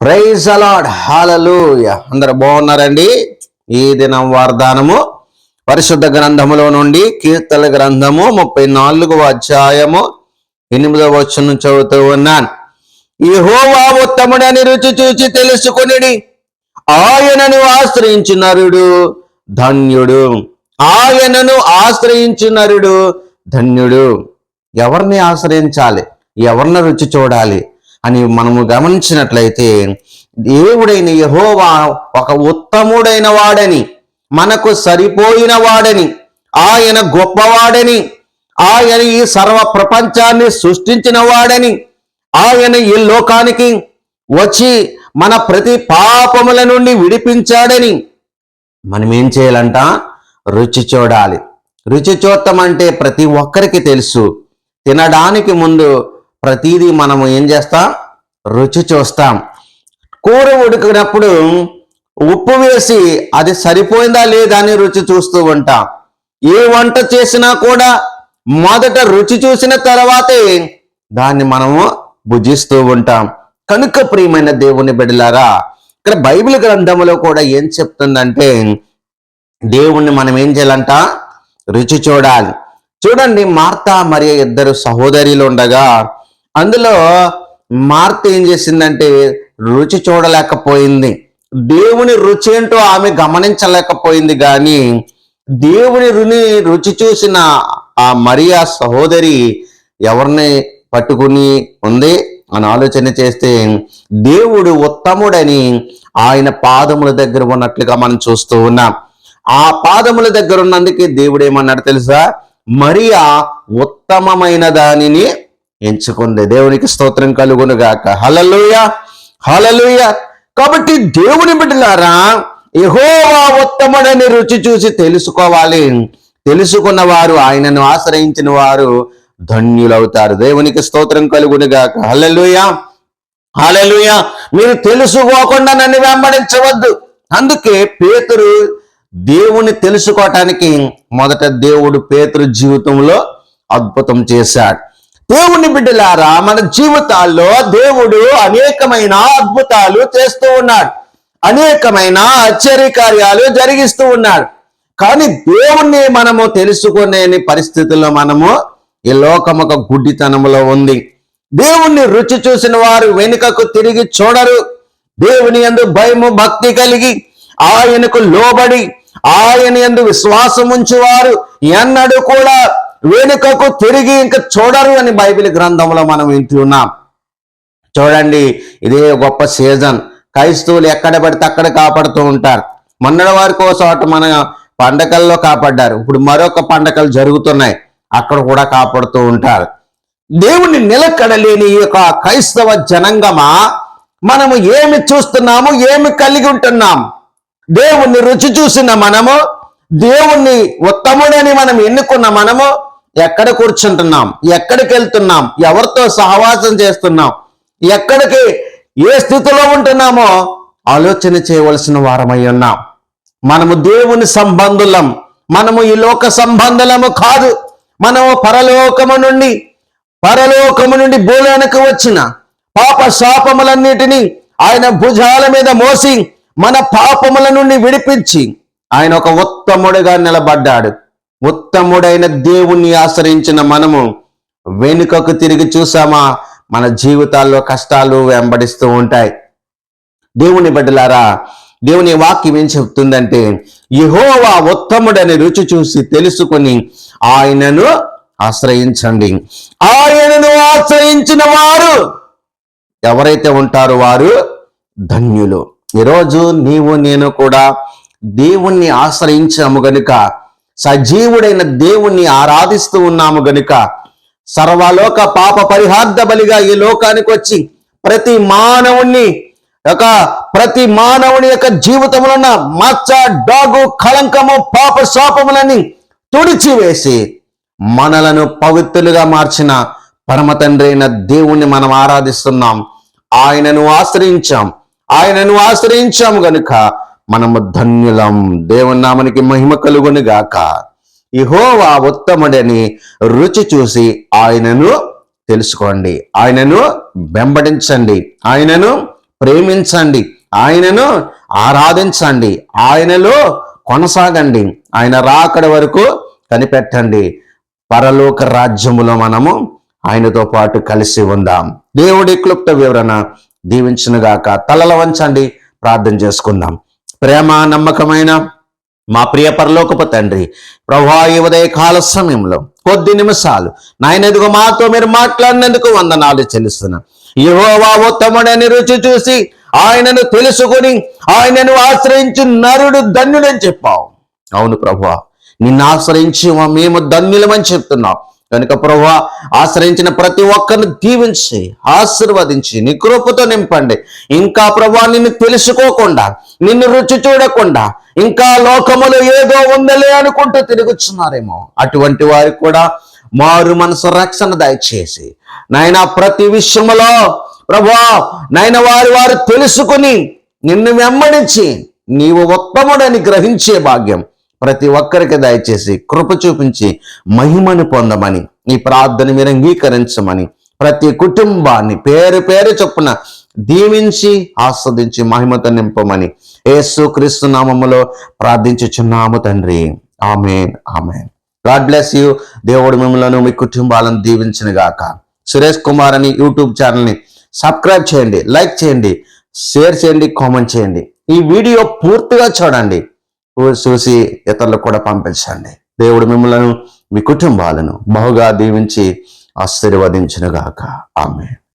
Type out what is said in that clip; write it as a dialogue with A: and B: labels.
A: Praise అలాడ్ హాలూయ అందరు బాగున్నారండి? ఈ దినం వార్దానము. పరిశుద్ధ గ్రంథములో నుండి కీర్తన గ్రంథము ముప్పై నాలుగవ అధ్యాయము ఎనిమిదవ వచ్చును చదువుతూ ఉన్నాను. యెహోవా ఉత్తముడని రుచి చూచి తెలుసుకుని ఆయనను ఆశ్రయించు నరుడు ధన్యుడు. ఆయనను ఆశ్రయించు నరుడు ధన్యుడు. ఎవరిని ఆశ్రయించాలి? ఎవరిని రుచి చూడాలి? అని మనము గమనించినట్లయితే దేవుడైన యహోవా ఒక ఉత్తముడైన వాడని మనకు సరిపోయిన వాడని ఆయన గొప్పవాడని ఆయన ఈ సర్వ ప్రపంచాన్ని సృష్టించిన వాడని ఆయన ఈ లోకానికి వచ్చి మన ప్రతి పాపముల నుండి విడిపించాడని మనం ఏం చేయాలంట? రుచి చూడాలి. రుచి చూడటం అంటే ప్రతి ఒక్కరికి తెలుసు. తినడానికి ముందు ప్రతిదీ మనం ఏం చేస్తాం? రుచి చూస్తాం. కూర ఉడికినప్పుడు ఉప్పు వేసి అది సరిపోయిందా లేదా అని రుచి చూస్తూ ఉంటాం. ఏ వంట చేసినా కూడా మొదట రుచి చూసిన తర్వాతే దాన్ని మనము భుజిస్తూ ఉంటాం. కనుక ప్రియమైన దేవుని బిడ్డలారా ఇక్కడ బైబిల్ గ్రంథంలో కూడా ఏం చెప్తుందంటే దేవుణ్ణి మనం ఏం చేయాలంట? రుచి చూడాలి. చూడండి మార్తా మరియు ఇద్దరు సహోదరులు ఉండగా అందులో మార్త ఏం చేసిందంటే రుచి చూడలేకపోయింది. దేవుని రుచి ఏంటో ఆమె గమనించలేకపోయింది కానీ దేవుని రుని రుచి చూసిన ఆ మరియా సహోదరి ఎవరిని పట్టుకుని ఉంది? అని ఆలోచన చేస్తే దేవుడు ఉత్తముడని ఆయన పాదముల దగ్గర ఉన్నట్లుగా మనం చూస్తూ ఉన్నాం. ఆ పాదముల దగ్గర ఉన్నందుకే దేవుడు ఏమన్నాడు తెలుసా? మరియా ఉత్తమమైన దానిని ఎంచుకుంది. దేవునికి స్తోత్రం కలుగునుగాక. హలలుయ హలలుయ కాబట్టి దేవుని బిడ్డలారా యహోవా ఉత్తముడని రుచి చూసి తెలుసుకోవాలి. తెలుసుకున్న వారు ఆయనను ఆశ్రయించిన వారు ధన్యులవుతారు. దేవునికి స్తోత్రం కలుగును హలలుయ హలలుయ మీరు తెలుసుకోకుండా నన్ను వెంబడించవద్దు. అందుకే పేతురు దేవుని తెలుసుకోవటానికి మొదట దేవుడు పేతురు జీవితంలో అద్భుతం చేశాడు. దేవుని బిడ్డలారా మన జీవితాల్లో దేవుడు అనేకమైన అద్భుతాలు చేస్తూ ఉన్నాడు. అనేకమైన ఆశ్చర్య కార్యాలు జరిగిస్తూ ఉన్నాడు. కానీ దేవుణ్ణి మనము తెలుసుకునే పరిస్థితుల్లో మనము ఈ లోకం ఒక గుడ్డితనంలో ఉంది. దేవుణ్ణి రుచి చూసిన వారు వెనుకకు తిరిగి చూడరు. దేవుని యందు భయము భక్తి కలిగి ఆయనకు లోబడి ఆయన యందు విశ్వాసం ఉంచువారు ఎన్నడూ కూడా వెనుకకు తిరిగి ఇంకా చూడరు అని బైబిల్ గ్రంథంలో మనం వింటూ ఉన్నాం. చూడండి ఇదే గొప్ప సీజన్. క్రైస్తవులు ఎక్కడ పడితే అక్కడ కాపాడుతూ ఉంటారు. మొన్నటి వారి కోసం అటు మన పండగల్లో కాపాడ్డారు ఇప్పుడు మరొక పండగలు జరుగుతున్నాయి. అక్కడ కూడా కాపాడుతూ ఉంటారు. దేవుని నిలకడలేని ఈ యొక్క క్రైస్తవ జనంగమా? మనము ఏమి చూస్తున్నాము? ఏమి కలిగి ఉంటున్నాం? దేవుణ్ణి రుచి చూసిన మనము? దేవుణ్ణి ఉత్తముడని మనం ఎన్నుకున్న మనము? ఎక్కడ కూర్చుంటున్నాం? ఎక్కడికి వెళ్తున్నాం? ఎవరితో సహవాసం చేస్తున్నాం? ఎక్కడికి ఏ స్థితిలో ఉంటున్నామో ఆలోచన చేయవలసిన వారమై ఉన్నాం. మనము దేవుని సంబంధులం. మనము ఈ లోక సంబంధులము కాదు. మనము పరలోకము నుండి పరలోకము నుండి భూలోనికి వచ్చిన పాప శాపములన్నిటినీ ఆయన భుజాల మీద మోసి మన పాపముల నుండి విడిపించి ఆయన ఒక ఉత్తముడిగా నిలబడ్డాడు. ఉత్తముడైన దేవుణ్ణి ఆశ్రయించిన మనము వెనుకకు తిరిగి చూసామా? మన జీవితాల్లో కష్టాలు వెంబడిస్తూ ఉంటాయి. దేవుని బిడ్డలారా దేవుని వాక్యం ఏం చెప్తుందంటే యహోవా ఉత్తముడని రుచి చూసి తెలుసుకొని ఆయనను ఆశ్రయించండి. ఆయనను ఆశ్రయించిన వారు ఎవరైతే ఉంటారో వారు ధన్యులు. ఈరోజు నీవు నేను కూడా దేవుణ్ణి ఆశ్రయించాము గనుక సజీవుడైన దేవుణ్ణి ఆరాధిస్తూ ఉన్నాము గనుక సర్వలోక పాప పరిహార్థ బలిగా ఈ లోకానికి వచ్చి ప్రతి మానవుణ్ణి యొక్క ప్రతి మానవుని యొక్క జీవితంలో ఉన్న మచ్చ డాగు కళంకము పాప శాపములని తుడిచివేసి మనలను పవిత్రులుగా మార్చిన పరమ తండ్రి అయిన దేవుణ్ణి మనం ఆరాధిస్తున్నాం. ఆయనను ఆశ్రయించాం. ఆయనను ఆశ్రయించాం గనుక మనము ధన్యులం. దేవుని నామనికి మహిమ కలుగును గాక ఇహోవా ఉత్తముడని రుచి చూసి ఆయనను తెలుసుకోండి. ఆయనను వెంబడించండి. ఆయనను ప్రేమించండి. ఆయనను ఆరాధించండి. ఆయనలో కొనసాగండి. ఆయన రాకడ వరకు కనిపెట్టండి. పరలోక రాజ్యములో మనము ఆయనతో పాటు కలిసి ఉందాం. దేవుడి క్లుప్త వివరణ దీవించినగాక. తలల వంచండి. ప్రార్థన చేసుకుందాం. ప్రేమ నమ్మకమైన మా ప్రియ పరలోకపు తండ్రి ప్రభా ఈ ఉదయ కాల సమయంలో కొద్ది నిమిషాలు నాయనదిగో మాతో మీరు మాట్లాడినందుకు వందనాలు చెల్లిస్తున్నా. యెహోవా ఉత్తముడని రుచి చూసి ఆయనను తెలుసుకొని ఆయనను ఆశ్రయించి నరుడు ధన్యుడని చెప్పావు. అవును ప్రభా నిన్ను ఆశ్రయించి మేము ధన్యులమని చెప్తున్నావు కనుక ప్రభా ఆశ్రయించిన ప్రతి ఒక్కరిని దీవించి ఆశీర్వదించి నీ కృపతో నింపండి. ఇంకా ప్రభా నిన్ను తెలుసుకోకుండా నిన్ను రుచి చూడకుండా ఇంకా లోకములో ఏదో ఉందలే అనుకుంటూ తిరుగుతున్నారేమో అటువంటి వారికి కూడా మారు మనసు రక్షణ దయచేసి నాయన ప్రతి విషయములో ప్రభా నాయన వారి వారు తెలుసుకుని నిన్ను వెంబడించి నీవు ఉత్తముడని గ్రహించే భాగ్యం. ప్రతి ఒక్కరికి దయచేసి కృప చూపించి మహిమను పొందమని ఈ ప్రార్థన మీరు అంగీకరించమని ప్రతి కుటుంబాన్ని పేరు పేరు చొప్పున దీవించి ఆస్వాదించి మహిమతో నింపమని యేసు క్రీస్తు నామములో ప్రార్థించుచున్నాము తండ్రి. Amen amen. God bless you. దేవుడు మిమ్మల్ని మీ కుటుంబాలను దీవించిన గాక. సురేష్ కుమార్ అని యూట్యూబ్ ఛానల్ని సబ్స్క్రైబ్ చేయండి లైక్ చేయండి షేర్ చేయండి కామెంట్ చేయండి. ఈ వీడియో పూర్తిగా చూడండి. చూసి ఇతరులకు కూడా పంపించండి. దేవుడు మిమ్మల్ని మీ కుటుంబాలను బహుగా దీవించి ఆశీర్వదించునుగాక. ఆమె